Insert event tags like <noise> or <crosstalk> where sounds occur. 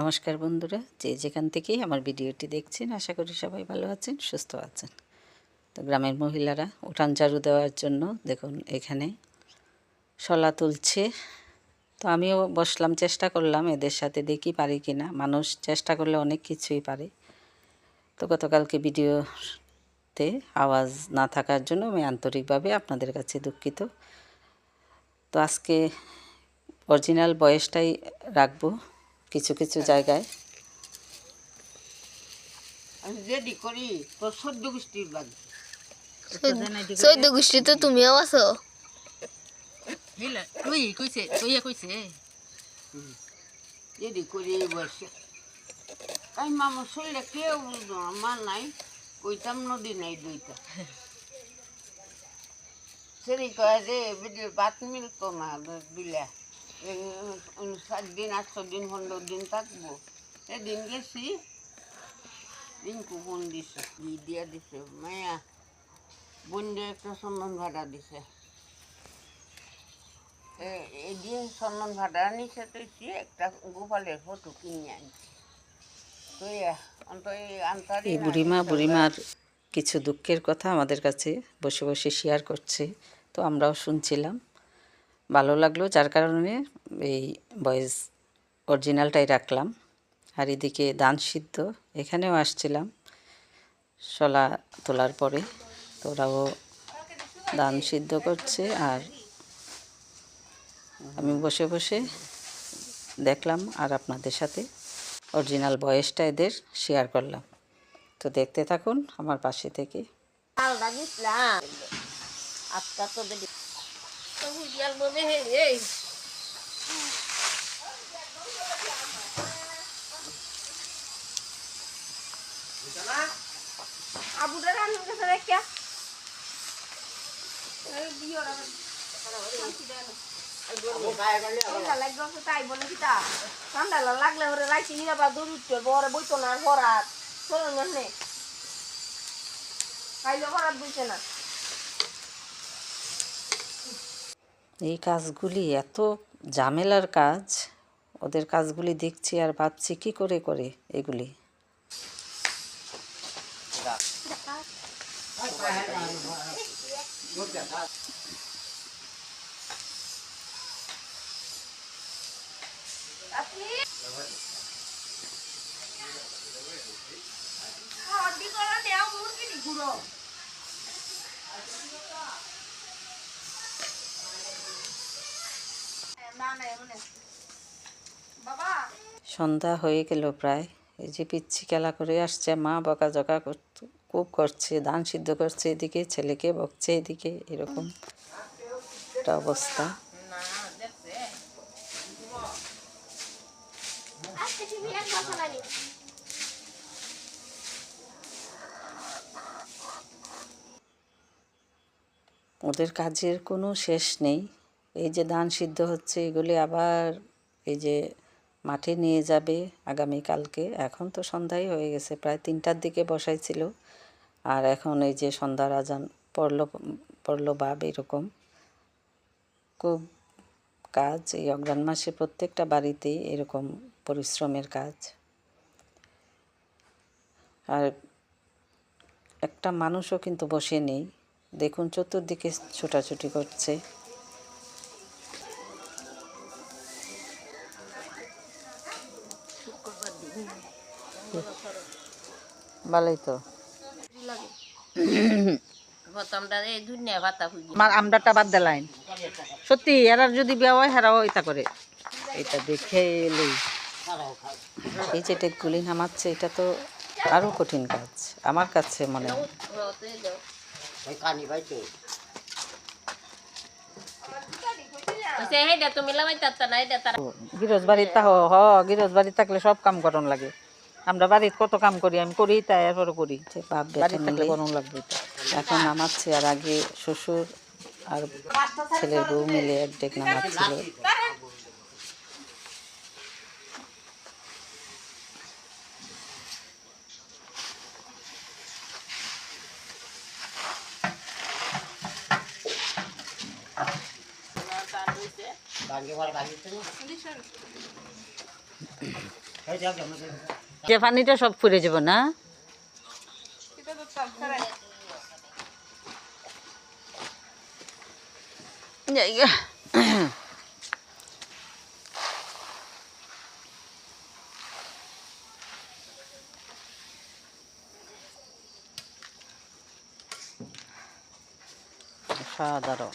নমস্কার বন্ধুরা, যে যেখান থেকেই আমার ভিডিওটি দেখছেন, আশা করি সবাই ভালো আছেন, সুস্থ আছেন। তো গ্রামের মহিলারা উঠান ঝাড়ু দেওয়ার জন্য দেখুন এখানে শলা তুলছে। তো আমিও বসলাম, চেষ্টা করলাম এদের সাথে দেখি পারি কি না মানুষ চেষ্টা করলে অনেক কিছুই পারে। তো গতকালকে ভিডিওতে আওয়াজ না থাকার জন্য আমি আন্তরিকভাবে আপনাদের কাছে দুঃখিত। তো আজকে অরিজিনাল বয়সটাই রাখব। কিছু কিছু জায়গায়। গোষ্ঠীর বাড়ি। চৈদ্দ গোষ্ঠী তো তুমিও আছো। মামা কেউ মা নাই কইতাম নদী নাই দুইটা। <laughs> সেরি কয় বিলে বাত মিলতো না দিলে সাত দিন আটশো দিন পনেরো দিন থাকব। এদিন গেছি। রিঙ্কু বোন দিছে দিয়া দিছে মায়া। বোন দিয়ে একটা সম্মান ভাড়া দিছে। এদিন সম্মান ভাড়া নিছে তো সে একটা গোপালের ফটো কিনে আনছে। এই বুড়িমা বুড়িমার কিছু দুঃখের কথা আমাদের কাছে বসে বসে শেয়ার করছে। তো আমরাও শুনছিলাম। ভালো লাগল, যার কারণে এই ভয়েস অরিজিনালটাই রাখলাম। আর এদিকে দান সিদ্ধ, এখানেও আসছিলাম শলা তোলার পরে। তো ওরাও দান সিদ্ধ করছে আর আমি বসে বসে দেখলাম আর আপনাদের সাথে অরিজিনাল বয়েসটা এদের শেয়ার করলাম। তো দেখতে থাকুন আমার পাশে থেকে। আলাদা গেছিলাম আজকা তো দেখি তো হুদিয়াল বলে হে এই আবুটা রান্নার কাছে রেখে ঠান্ডা লাগবে তাই বলে কি তা ঠান্ডা লাগলে ওরে রাইতে হিরা বা না ভরাত বইছে না এই কাজগুলি এত ঝামেলার কাজ, ওদের কাজগুলি দেখছি আর ভাবছি কি করে করে এগুলি। হড্ডি সন্ধ্যা হয়ে গেল প্রায়। এই যে পিচ্ছি খেলা করে আসছে, মা বকাঝকা খুব করছে ধান সিদ্ধ করছে এদিকে, ছেলেকে বকছে এদিকে, এরকম একটা অবস্থা। ওদের কাজের কোনো শেষ নেই। এই যে ধান সিদ্ধ হচ্ছে, এগুলি আবার এই যে মাঠে নিয়ে যাবে আগামীকালকে। এখন তো সন্ধ্যাই হয়ে গেছে, প্রায় তিনটার দিকে বসাইছিল আর এখন এই যে সন্ধ্যার আজান পড়ল পড়ল বাপ এরকম। খুব কাজ, এই অগ্রাণ মাসে প্রত্যেকটা বাড়িতেই এরকম পরিশ্রমের কাজ। আর একটা মানুষও কিন্তু বসে নেই। দেখুন, চতুর্দিকে ছোটাছুটি করছে। ভালোই তো। আমদারটা বাদ দিলাইন সত্যি এরা যদি বিয়া হয় হেরাও এটা করে। এটা দেখে এই যে টেকগুলি নামাচ্ছে এটা তো আরও কঠিন কাজ। আমার কাছে মনে হয়। গিরজ তাহ হ গিরজ বাড়ি থাকলে সব কাম করন লাগে। আমরা বাড়িতে কত কাম করি আমি করি তাই এরপরে করি। যে বাপ বেটা বাড়িতে থাকলে মিলে করন লাগবে। এখন নামাচ্ছে আর আগে শ্বশুর আর ছেলের বউ মিলে এক ডেক নামাচ্ছিল যে পানিটা সব ফুরে যাব না? সাধারণ